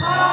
好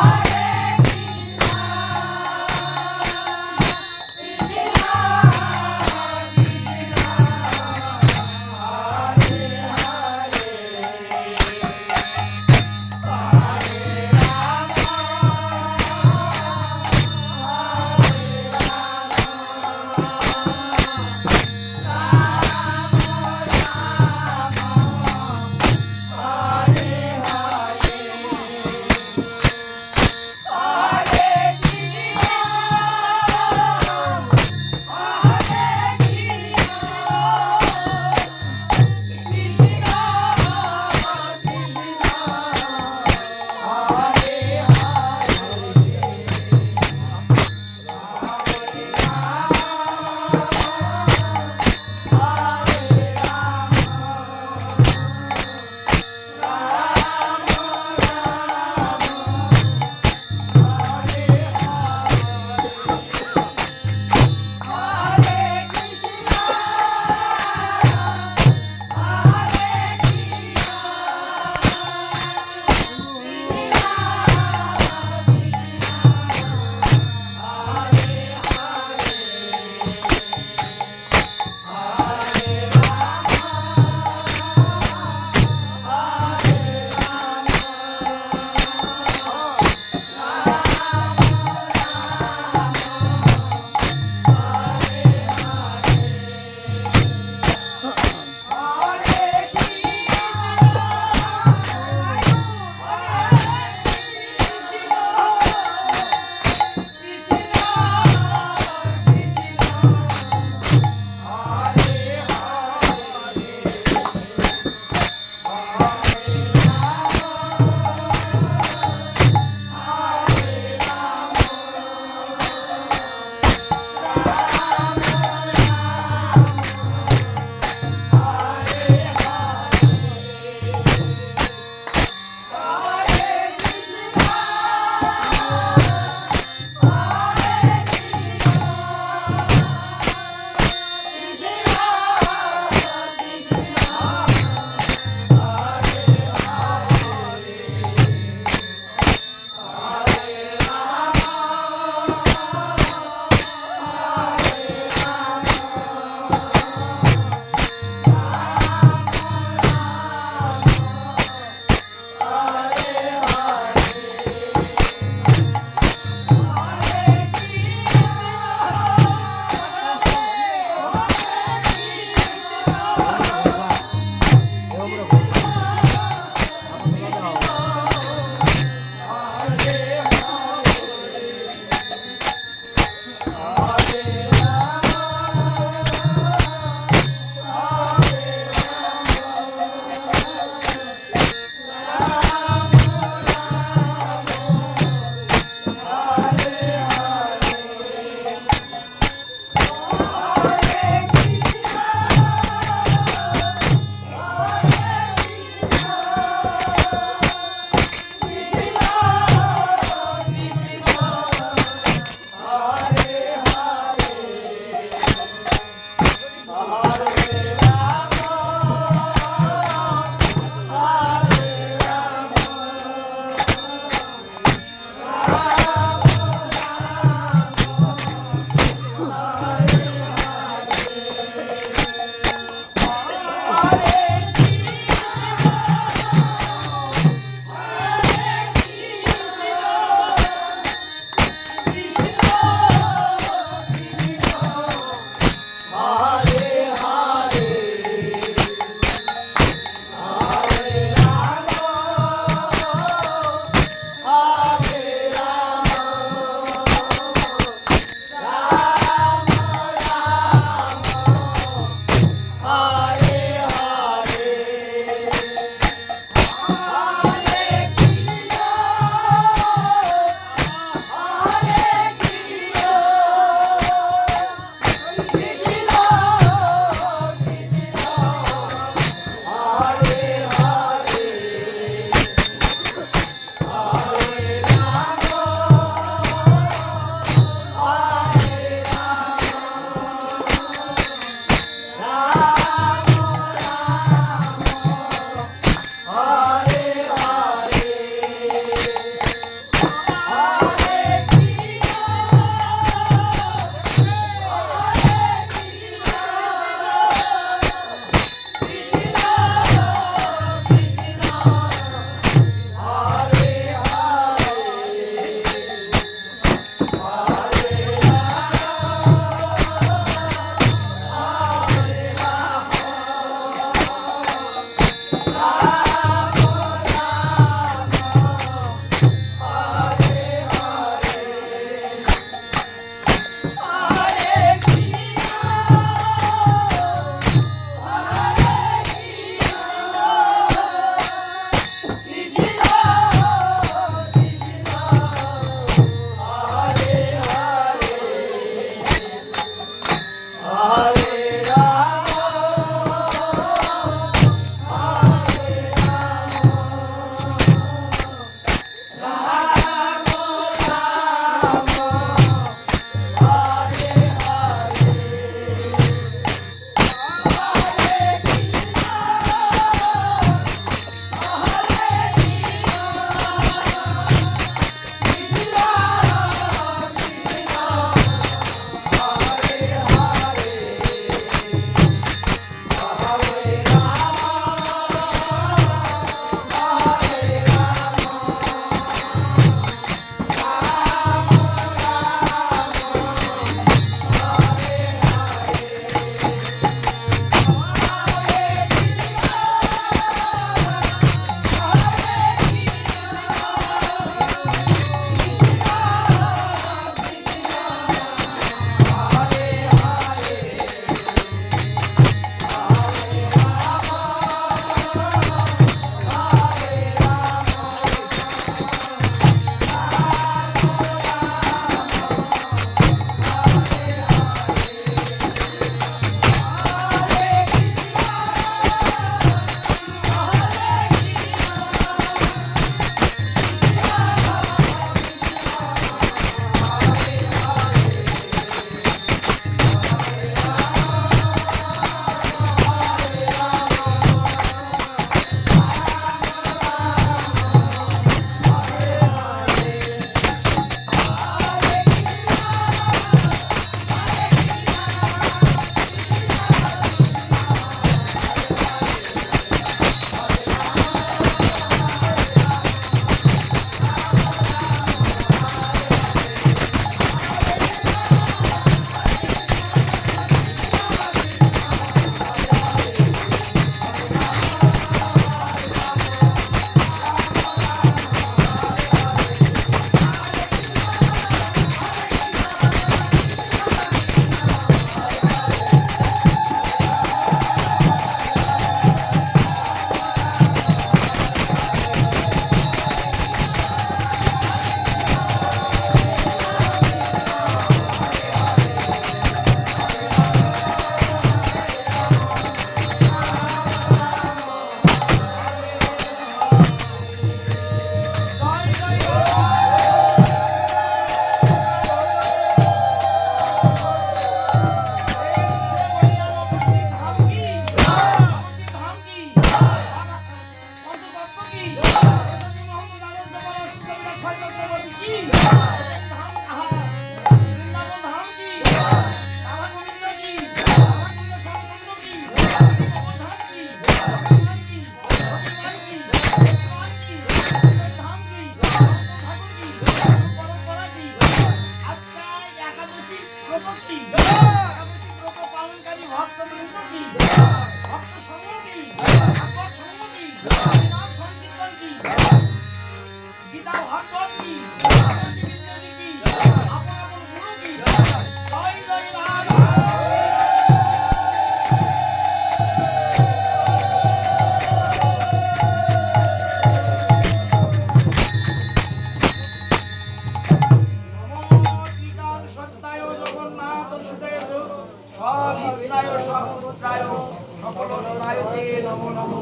সকল রায়তে নমো নমো।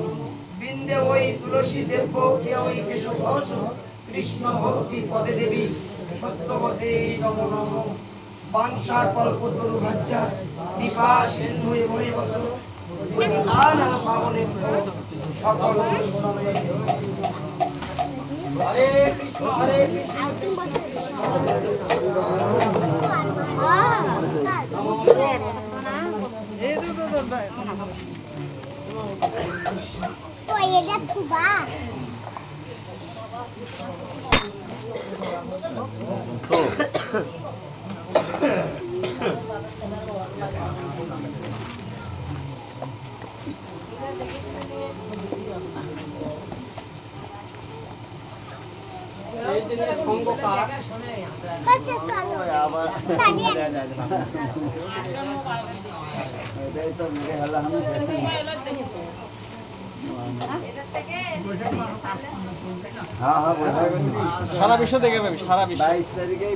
বিন্দে ওই তুলসী দেব কে ওই কেশব কৃষ্ণ ভক্তি পদে দেবী সত্যবতে নমো নমো। বাংশা কল্প তরু ভাজ্যা কৃপা সিন্ধু বস নানা পাবনে সকল হরে কৃষ্ণ হরে Krishna. Oi, ele é tubá. Thank you. সারা বিশ্ব দেখে পাবি সারা বিশ্ব। বাইশ তারিখেই